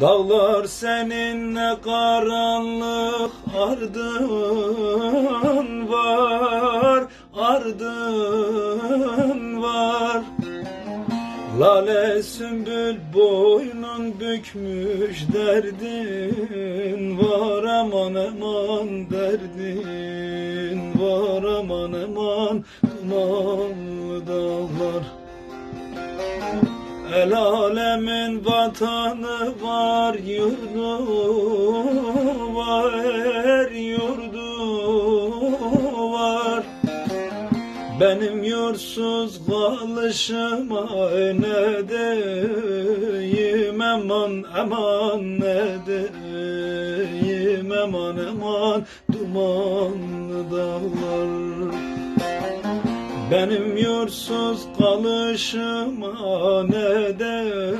Dağlar seninle karanlık ardın var, ardın var. Lale sümbül boynun bükmüş derdin var aman aman derdin var aman aman dumanlı dağlar. El alemin vatanı var, yurdu var, yurdu var. Benim yursuz kalışıma ne deyim aman aman ne deyim aman aman dumanlı dağlar. Benim yursuz kalışıma ne de